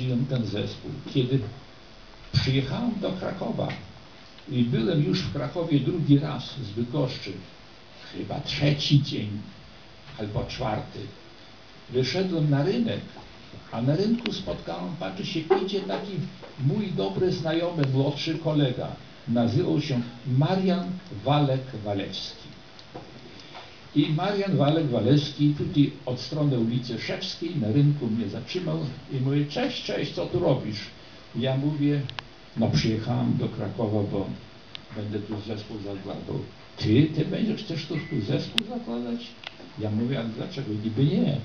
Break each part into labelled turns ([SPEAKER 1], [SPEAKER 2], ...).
[SPEAKER 1] prowadziłem ten zespół. Kiedy przyjechałem do Krakowa i byłem już w Krakowie drugi raz z Bydgoszczy, chyba trzeci dzień albo czwarty, wyszedłem na rynek, a na rynku spotkałem, patrzy się, idzie taki mój dobry znajomy, młodszy kolega. Nazywał się Marian Walek-Walewski. I Marian Walek-Walewski tutaj od strony ulicy Szewskiej na rynku mnie zatrzymał i mówi, cześć, cześć, co tu robisz? Ja mówię, no przyjechałem do Krakowa, bo będę tu zespół zakładał. Ty, ty będziesz też tu, zespół zakładać? Ja mówię, a dlaczego niby nie?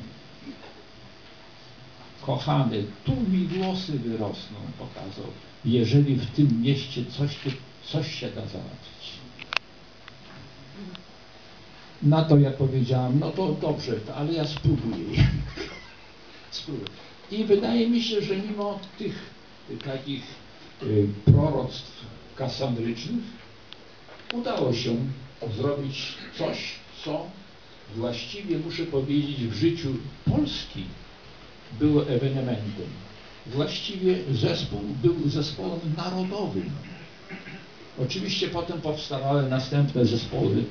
[SPEAKER 1] Kochany, tu mi włosy wyrosną, pokazał. Jeżeli w tym mieście coś, coś się da załatwić. Na to ja powiedziałam, no to dobrze, ale ja spróbuję. spróbuję. I wydaje mi się, że mimo tych takich y, proroctw kasandrycznych udało się zrobić coś, co właściwie muszę powiedzieć w życiu Polski było ewenementem. Właściwie zespół był zespołem narodowym. Oczywiście potem powstawały następne zespoły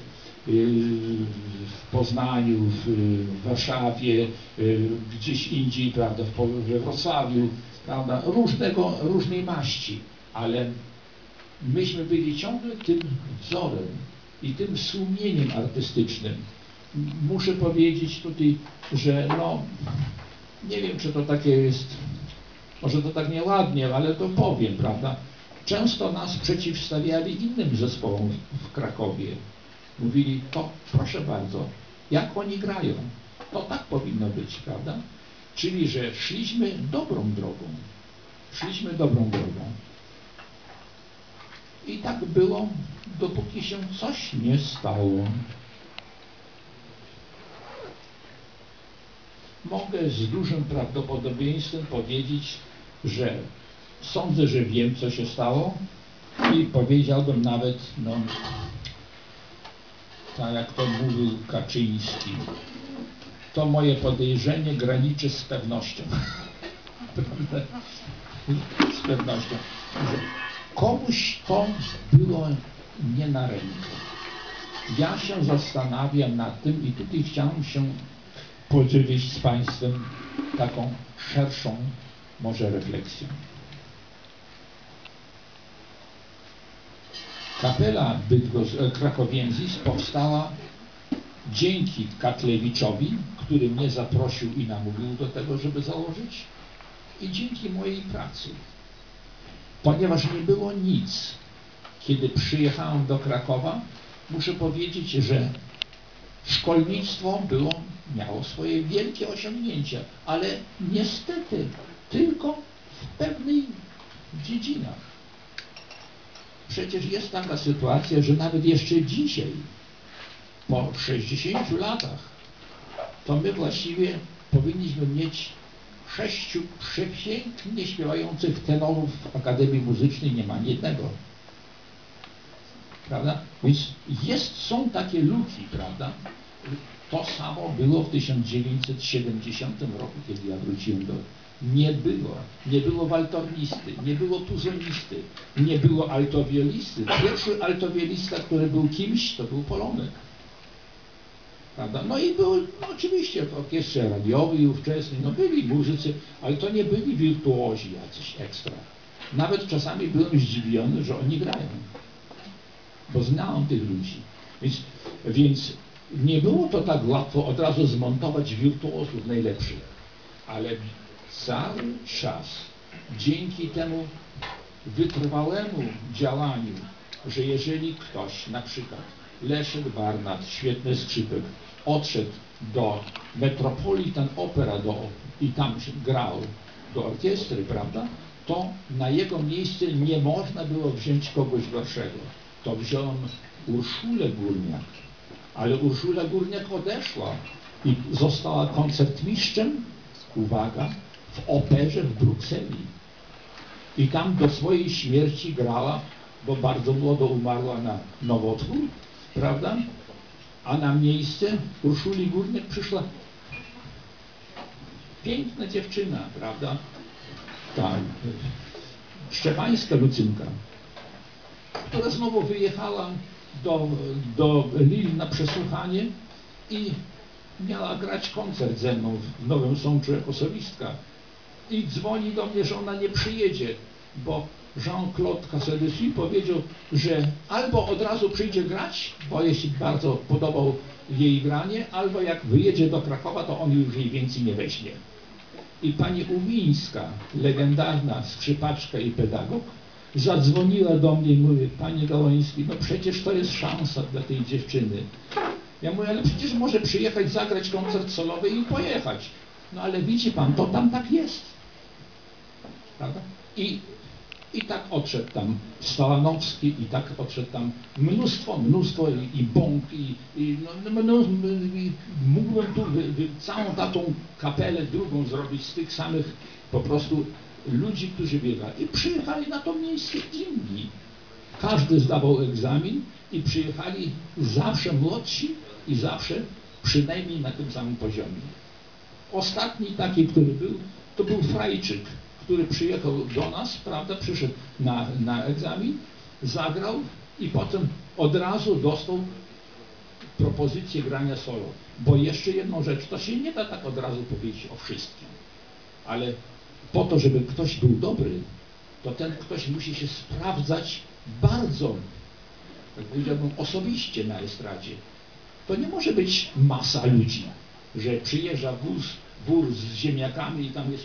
[SPEAKER 1] w Poznaniu, w Warszawie, gdzieś indziej, prawda, we Wrocławiu, prawda, różnego, różnej maści, ale myśmy byli ciągle tym wzorem i tym sumieniem artystycznym. Muszę powiedzieć tutaj, że no, nie wiem, czy to takie jest, może to tak nieładnie, ale to powiem, prawda? Często nas przeciwstawiali innym zespołom w Krakowie. Mówili, to proszę bardzo, jak oni grają, to tak powinno być, prawda? Czyli, że szliśmy dobrą drogą. Szliśmy dobrą drogą. I tak było, dopóki się coś nie stało. Mogę z dużym prawdopodobieństwem powiedzieć, że sądzę, że wiem, co się stało i powiedziałbym nawet, no, tak jak to mówił Kaczyński, to moje podejrzenie graniczy z pewnością. z pewnością, że komuś to było nie na rękę. Ja się zastanawiam nad tym i tutaj chciałem się podzielić z Państwem taką szerszą może refleksją. Kapela Bydgos- Krakowienzis powstała dzięki Katlewiczowi, który mnie zaprosił i namówił do tego, żeby założyć i dzięki mojej pracy. Ponieważ nie było nic, kiedy przyjechałem do Krakowa, muszę powiedzieć, że szkolnictwo było, miało swoje wielkie osiągnięcia, ale niestety tylko w pewnych dziedzinach. Przecież jest taka sytuacja, że nawet jeszcze dzisiaj, po 60 latach, to my właściwie powinniśmy mieć sześciu przepięknie śpiewających tenorów w Akademii Muzycznej, nie ma jednego. Prawda? Więc jest, są takie luki, prawda? To samo było w 1970 roku, kiedy ja wróciłem do... Nie było. Nie było waltornisty, nie było tuzonisty, nie było altowiolisty. Pierwszy altowiolista, który był kimś, to był Polonek. Prawda? No i był, no oczywiście w orkiestrze radiowej ówczesnej, no byli muzycy, ale to nie byli wirtuozi jacyś ekstra. Nawet czasami byłem zdziwiony, że oni grają, bo znałem tych ludzi. Więc, więc nie było to tak łatwo od razu zmontować wirtuozów najlepszych, ale cały czas dzięki temu wytrwałemu działaniu, że jeżeli ktoś, na przykład Leszek Barnat, świetny skrzypek, odszedł do Metropolitan Opera do, i tam grał do orkiestry, prawda, to na jego miejsce nie można było wziąć kogoś gorszego. To wziąłem Urszulę Górniak, ale Urszula Górniak odeszła i została koncertmistrzem, uwaga, w operze w Brukseli. I tam do swojej śmierci grała, bo bardzo młodo umarła na nowotwór, prawda? A na miejsce Urszuli Górniak przyszła piękna dziewczyna, prawda? ta szczepańska Lucynka, która znowu wyjechała do, do Lille na przesłuchanie i miała grać koncert ze mną w Nowym Sączu jako solistka. I dzwoni do mnie, że ona nie przyjedzie, bo Jean-Claude Cassadesus powiedział, że albo od razu przyjdzie grać, bo jeśli bardzo podobał jej granie, albo jak wyjedzie do Krakowa, to on już jej więcej nie weźmie. I pani Umińska, legendarna skrzypaczka i pedagog, zadzwoniła do mnie i mówi, panie Gałąński, no przecież to jest szansa dla tej dziewczyny. Ja mówię, ale przecież może przyjechać, zagrać koncert solowy i pojechać. No ale widzi pan, to tam tak jest. Prawda? I, I tak odszedł tam Stalanowski, i tak odszedł tam mnóstwo, mnóstwo i, i Bąk, i, i no, no, no, i mógłbym tu wy, wy, całą taką kapelę drugą zrobić z tych samych po prostu ludzi, którzy biegali. I przyjechali na to miejsce inni. Każdy zdawał egzamin i przyjechali zawsze młodsi i zawsze przynajmniej na tym samym poziomie. Ostatni taki, który był, to był Frajczyk, który przyjechał do nas, prawda, przyszedł na, na egzamin, zagrał i potem od razu dostał propozycję grania solo. Bo jeszcze jedną rzecz, to się nie da tak od razu powiedzieć o wszystkim, ale po to, żeby ktoś był dobry, to ten ktoś musi się sprawdzać bardzo, jak powiedziałbym, osobiście na estradzie. To nie może być masa ludzi, że przyjeżdża wóz, wór z ziemniakami i tam jest,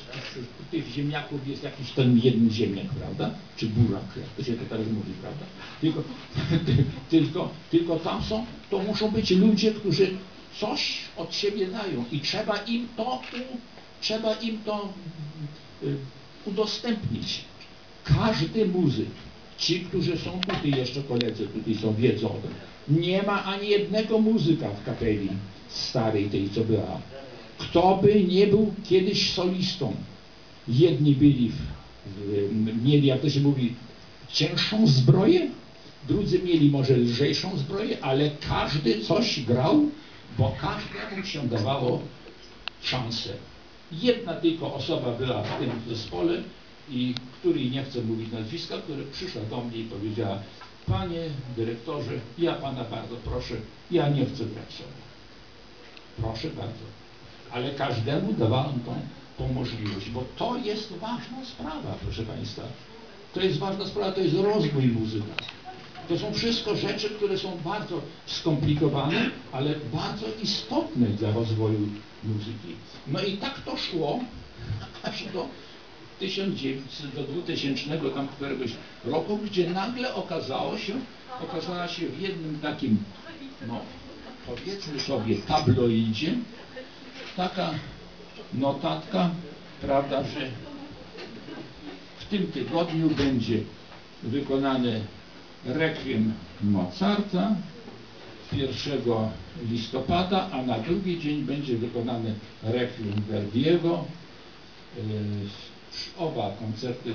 [SPEAKER 1] tych ziemniaków jest jakiś ten jeden ziemniak, prawda? Czy burak, jak to się to teraz mówi, prawda? Tylko, tylko, tylko tam są, to muszą być ludzie, którzy coś od siebie dają i trzeba im to, trzeba im to y, udostępnić. Każdy muzyk, ci, którzy są tutaj, jeszcze koledzy tutaj są, wiedzą nie ma ani jednego muzyka w kapeli starej tej, co była. Kto by nie był kiedyś solistą. Jedni byli, w, mieli, jak to się mówi, cięższą zbroję, drudzy mieli może lżejszą zbroję, ale każdy coś grał, bo każdemu się dawało szansę. Jedna tylko osoba była w tym zespole, i której nie chcę mówić nazwiska, która przyszła do mnie i powiedziała Panie dyrektorze, ja Pana bardzo proszę, ja nie chcę grać sobie. Proszę bardzo. Ale każdemu dawałem tą, tą możliwość, bo to jest ważna sprawa, proszę Państwa. To jest ważna sprawa, to jest rozwój muzyka. To są wszystko rzeczy, które są bardzo skomplikowane, ale bardzo istotne dla rozwoju muzyki. No i tak to szło aż do 1900 do 2000 tam któregoś roku, gdzie nagle okazało się, okazała się w jednym takim, no powiedzmy sobie tabloidzie, taka notatka, prawda, że w tym tygodniu będzie wykonane rekwiem Mozarta 1 listopada, a na drugi dzień będzie wykonane rekwiem Verdiego. Oba koncerty y,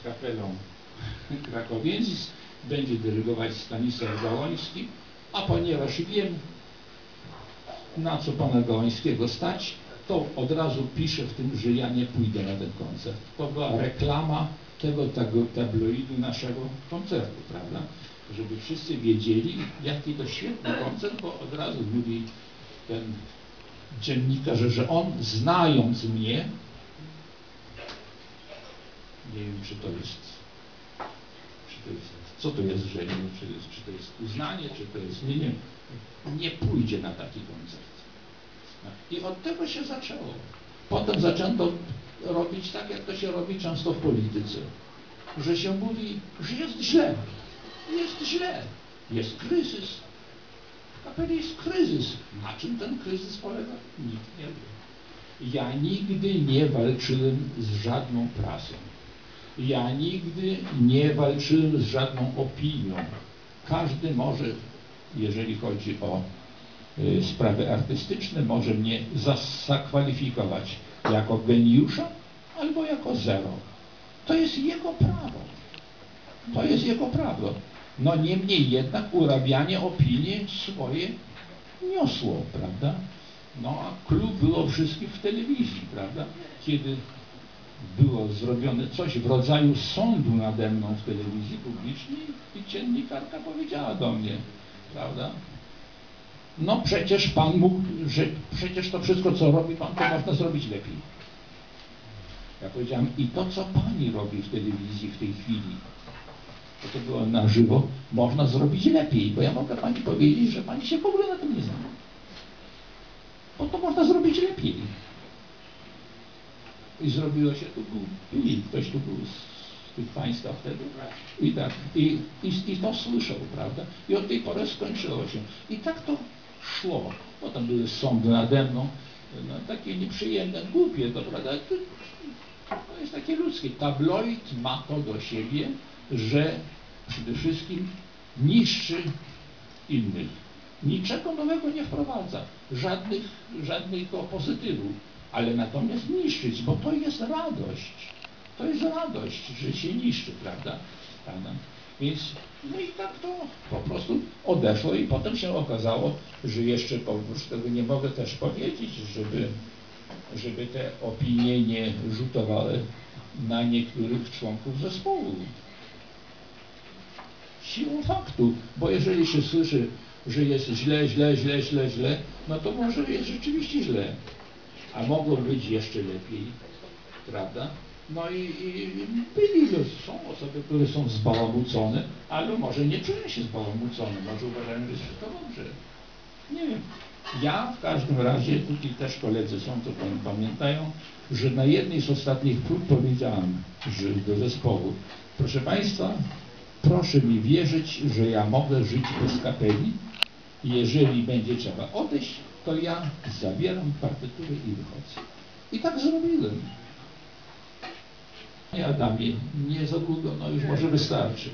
[SPEAKER 1] z kapelą Krakowiensis będzie dyrygować Stanisław Gałąński, a ponieważ wiem, na co pana Gałąńskiego stać, to od razu piszę w tym, że ja nie pójdę na ten koncert. To była reklama tego, tego tabloidu naszego koncertu, prawda? Żeby wszyscy wiedzieli, jaki to świetny koncert, bo od razu mówi ten dziennikarz, że on znając mnie, nie wiem, czy to jest co to jest, że czy, czy to jest uznanie, czy to jest, nie, nie, nie pójdzie na taki koncert. I od tego się zaczęło. Potem zaczęto robić tak, jak to się robi często w polityce, że się mówi, że jest źle, jest źle, jest kryzys. W kapeli jest kryzys. Na czym ten kryzys polega? Nikt nie wie. Ja nigdy nie walczyłem z żadną prasą. Ja nigdy nie walczyłem z żadną opinią. Każdy może, jeżeli chodzi o y, sprawy artystyczne, może mnie zakwalifikować jako geniusza albo jako zero. To jest jego prawo. To jest jego prawo. No niemniej jednak urabianie opinii swoje niosło, prawda? No a klub było wszystkich w telewizji, prawda? Kiedy było zrobione coś w rodzaju sądu nade mną w telewizji publicznej i dziennikarka powiedziała do mnie, prawda? No przecież Pan mógł, że przecież to wszystko, co robi Pan, to można zrobić lepiej. Ja powiedziałem, i to, co Pani robi w telewizji w tej chwili, bo to było na żywo, można zrobić lepiej, bo ja mogę Pani powiedzieć, że Pani się w ogóle na tym nie zna. Bo to można zrobić lepiej. I zrobiło się, tu był Filip, ktoś tu był z tych Państwa wtedy. I tak, i, i, i to słyszał, prawda? I od tej pory skończyło się. I tak to szło. Potem były sądy nade mną, no, takie nieprzyjemne, głupie, to prawda? To, to jest takie ludzkie. Tabloid ma to do siebie, że przede wszystkim niszczy innych. Niczego nowego nie wprowadza, żadnych, żadnego pozytywu, ale natomiast niszczyć, bo to jest radość. To jest radość, że się niszczy, prawda? Więc, no i tak to po prostu odeszło i potem się okazało, że jeszcze oprócz tego nie mogę też powiedzieć, żeby, żeby te opinie nie rzutowały na niektórych członków zespołu. Siłą faktu, bo jeżeli się słyszy, że jest źle, źle, źle, źle, źle, no to może jest rzeczywiście źle, a mogło być jeszcze lepiej, prawda? No i, i byli, są osoby, które są zbałamucone, ale może nie czują się zbałamucone, może uważają, że jest wszystko dobrze. Nie wiem. Ja w każdym razie, tutaj też koledzy są, to pamiętają, że na jednej z ostatnich prób powiedziałem że do zespołu, proszę Państwa, proszę mi wierzyć, że ja mogę żyć bez kapeli. Jeżeli będzie trzeba odejść, to ja zabieram partyturę i wychodzę. I tak zrobiłem. Panie Adamie, nie za długo, no już może wystarczy.